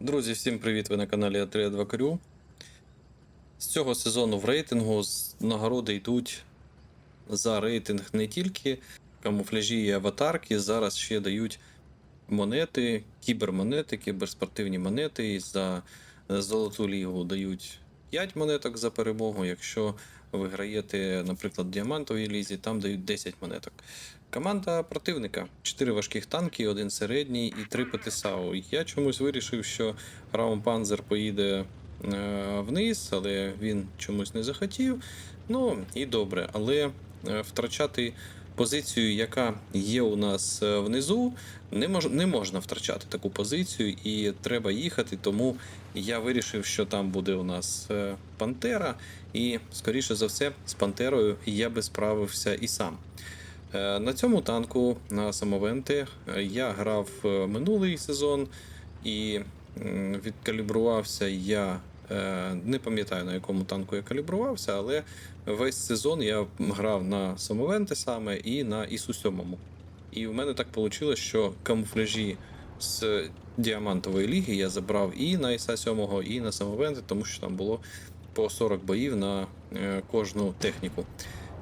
Друзі, всім привіт! Ви на каналі А3 2 Крю. З цього сезону в рейтингу нагороди йдуть за рейтинг не тільки камуфляжі і аватарки, зараз ще дають монети, кібермонети, кіберспортивні монети. І за золоту лігу дають 5 монеток за перемогу. Якщо виграєте, наприклад, в діамантовій лізі, там дають 10 монеток. Команда противника: 4 важких танки, один середній і 3 ПТСАУ. Я чомусь вирішив, що Раум Панзер поїде е, вниз, але він чомусь не захотів. Ну і добре, але е, втрачати позицію, яка є у нас е, внизу, не, мож, не можна втрачати таку позицію, і треба їхати. Тому я вирішив, що там буде у нас е, Пантера, і скоріше за все, з Пантерою я би справився і сам. Е, На цьому танку на самовенти я грав минулий сезон і відкалібрувався я. Е, Не пам'ятаю на якому танку я калібрувався, але весь сезон я грав на самовенти саме і на ісу 7 І в мене так вийшло, що камуфляжі з діамантової ліги я забрав і на іса 7, і на самовенти, тому що там було по 40 боїв на е, кожну техніку.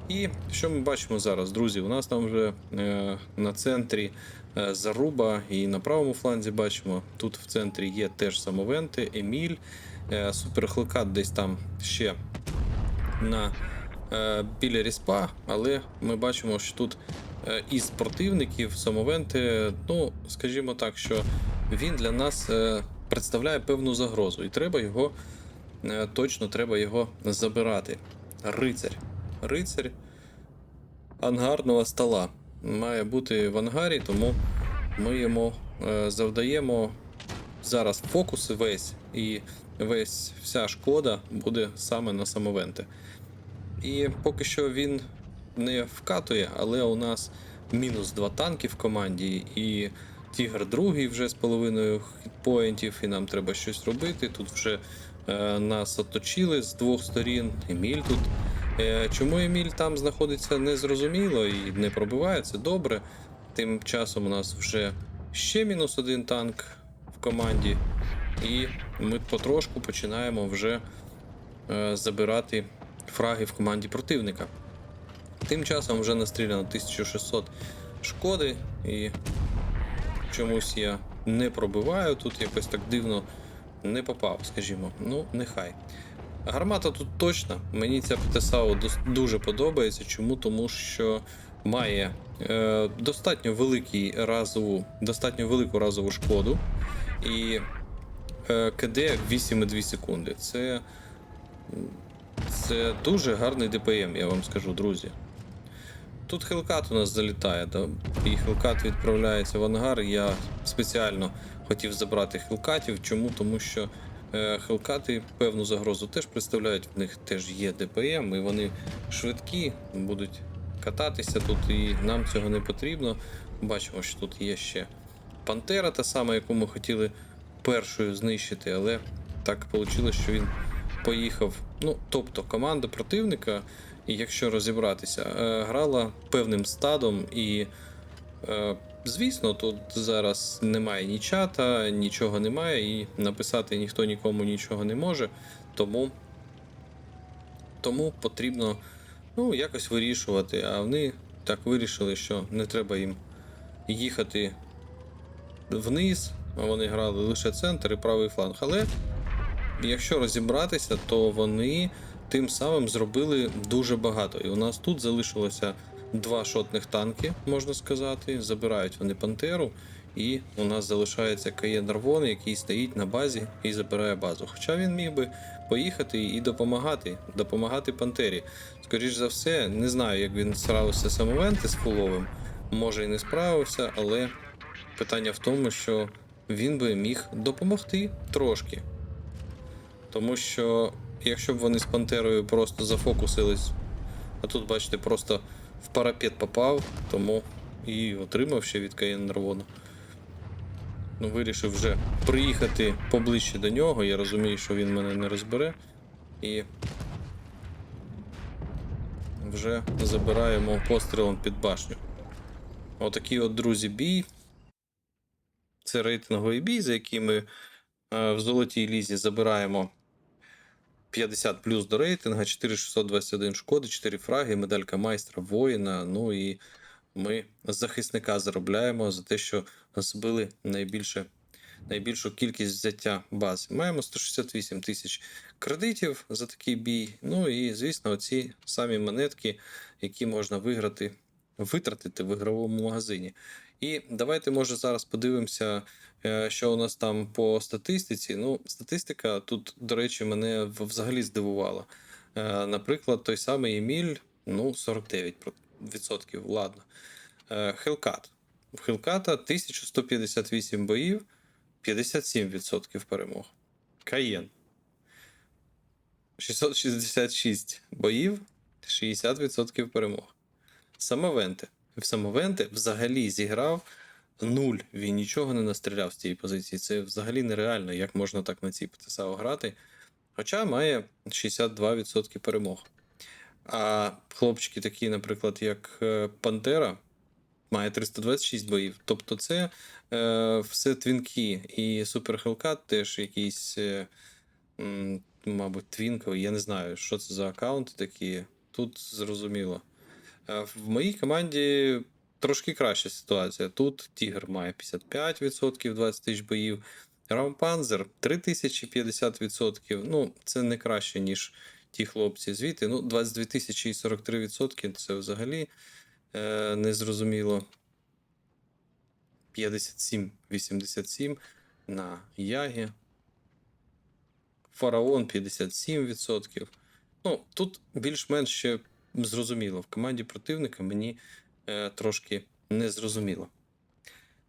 І що ми бачимо зараз, друзі? У нас там вже е, на центрі заруба, і на правому фланзі бачимо. Тут в центрі є теж самовенти, Еміль, е, суперхликат десь там ще на е, біля ріспа, але ми бачимо, що тут е, із противників самовенти, ну скажімо так, що він для нас е, представляє певну загрозу, і треба його е, точно треба його забирати. Рицарь. Рицарь ангарного стола має бути в ангарі, тому ми йому е, завдаємо зараз фокус весь, і весь вся шкода буде саме на самовенти. І поки що він не вкатує, але у нас мінус два танки в команді, і Тігр другий вже з половиною хітпоінтів, і нам треба щось робити. Тут вже е, нас оточили з двох сторін. Еміль тут. Е, чому Еміль там знаходиться незрозуміло і не пробивається добре. Тим часом у нас вже ще мінус один танк в команді, і ми потрошку починаємо вже е, забирати фраги в команді противника. Тим часом вже настріляно 1600 шкоди, і чомусь я не пробиваю. Тут якось так дивно не попав, скажімо. Ну, нехай. Гармата тут точна. Мені ця ПТСАУ дос- дуже подобається. Чому? Тому що має е, достатньо великий разову, достатньо велику разову шкоду. І КД 8,2 секунди. Це, це дуже гарний ДПМ, я вам скажу, друзі. Тут Хелкат у нас залітає, да? і Хелкат відправляється в ангар. Я спеціально хотів забрати Хелкатів. Чому? Тому що е, Хелкати певну загрозу теж представляють. В них теж є ДПМ, і вони швидкі, будуть кататися тут, і нам цього не потрібно. Бачимо, що тут є ще Пантера, та сама, яку ми хотіли першою знищити, але так вийшло, що він поїхав. Ну, тобто команда противника, і якщо розібратися, е, грала певним стадом, і, е, звісно, тут зараз немає ні чата, нічого немає, і написати ніхто нікому нічого не може. Тому, тому потрібно ну, якось вирішувати. А вони так вирішили, що не треба їм їхати вниз. Вони грали лише центр і правий фланг. Але якщо розібратися, то вони тим самим зробили дуже багато. І у нас тут залишилося два шотних танки, можна сказати. Забирають вони Пантеру, і у нас залишається Каєн Арвон, який стоїть на базі і забирає базу. Хоча він міг би поїхати і допомагати, допомагати Пантері. Скоріш за все, не знаю, як він справився самовенти з фуловим. Може і не справився, але питання в тому, що він би міг допомогти трошки. Тому що якщо б вони з Пантерою просто зафокусились, а тут, бачите, просто в парапет попав, тому і отримав ще від Каєн Нервона. Ну, вирішив вже приїхати поближче до нього. Я розумію, що він мене не розбере. І вже забираємо пострілом під башню. Отакий от, друзі, бій. Це рейтинговий бій, за який ми Е, В золотій лізі забираємо 50 плюс до рейтинга, 4621 шкоди, 4 фраги, медалька майстра, воїна. Ну і ми захисника заробляємо за те, що збили найбільше, найбільшу кількість взяття бази. Маємо 168 тисяч кредитів за такий бій. Ну і, звісно, оці самі монетки, які можна виграти, витратити в ігровому магазині. І давайте, може, зараз подивимося, е, що у нас там по статистиці. Ну, статистика тут, до речі, мене взагалі здивувала. Е, Наприклад, той самий Еміль, ну, 49%, ладно. Е, Хелкат. В Хелката 1158 боїв, 57% перемог. Каєн. 666 боїв, 60% перемог. Самовенте. В Самовенте взагалі зіграв нуль. Він нічого не настріляв з цієї позиції. Це взагалі нереально, як можна так на цій ПТСАО грати. Хоча має 62% перемог. А хлопчики, такі, наприклад, як е, Пантера, має 326 боїв. Тобто це е, все твінки. І Супер Хелкат теж якийсь, е, мабуть, твінковий. Я не знаю, що це за аккаунти такі. Тут зрозуміло. Е, В моїй команді трошки краща ситуація. Тут Тігр має 55%, 20 тисяч боїв. Раумпанзер 3050%. Ну, це не краще, ніж ті хлопці звідти. Ну, 22 тисячі і 43% це взагалі е, незрозуміло. 57-87 на Ягі. Фараон 57%. Ну, тут більш-менш ще зрозуміло. В команді противника мені е, трошки не зрозуміло.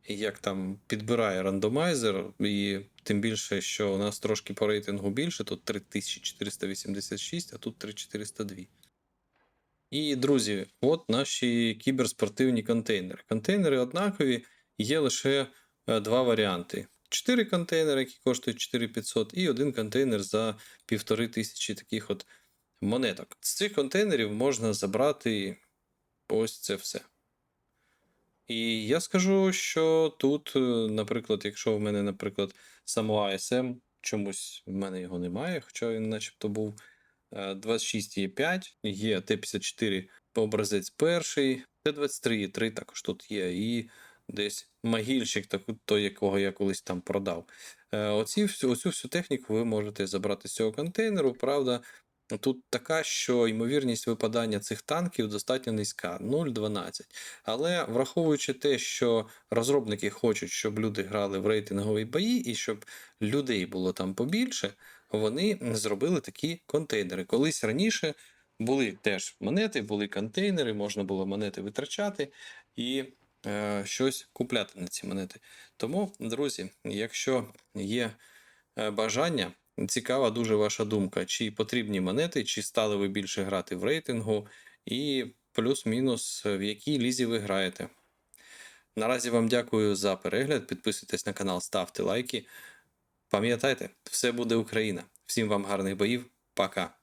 Як там підбирає рандомайзер, і тим більше, що у нас трошки по рейтингу більше, тут 3486, а тут 3402. І, друзі, от наші кіберспортивні контейнери. Контейнери однакові, є лише е, два варіанти: 4 контейнери, які коштують 4500, і один контейнер за 1500 таких от монеток. З цих контейнерів можна забрати ось це все. І я скажу, що тут, е, наприклад, якщо в мене, наприклад, само ASM, чомусь в мене його немає, хоча він начебто був е, 26 є 5, є Т-54 образець перший, Т-23 є 3 також тут є, і десь могильщик, той, якого я колись там продав. Е, Оці, оцю всю техніку ви можете забрати з цього контейнеру. Правда, тут така, що ймовірність випадання цих танків достатньо низька 0,12. Але враховуючи те, що розробники хочуть, щоб люди грали в рейтингові бої і щоб людей було там побільше, вони зробили такі контейнери. Колись раніше були теж монети, були контейнери, можна було монети витрачати і е, щось купляти на ці монети. Тому, друзі, якщо є е, бажання, цікава дуже ваша думка, чи потрібні монети, чи стали ви більше грати в рейтингу, і плюс-мінус, в якій лізі ви граєте. Наразі вам дякую за перегляд. Підписуйтесь на канал, ставте лайки. Пам'ятайте, все буде Україна. Всім вам гарних боїв. Пока.